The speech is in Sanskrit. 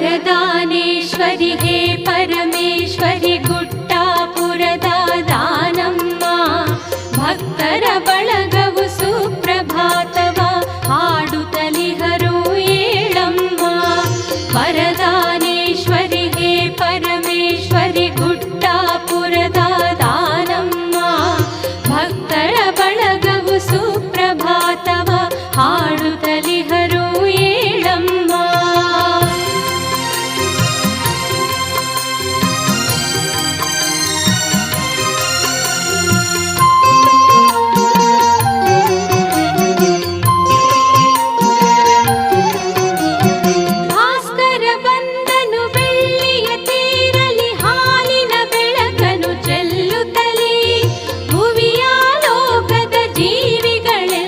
वरदानेश्वरि हे परमेश्वरि गुट्टापुरदा पुरदानं वा भक्तर बलगु सुप्रभात वा हाडुकलिहरूयेणं मा परदान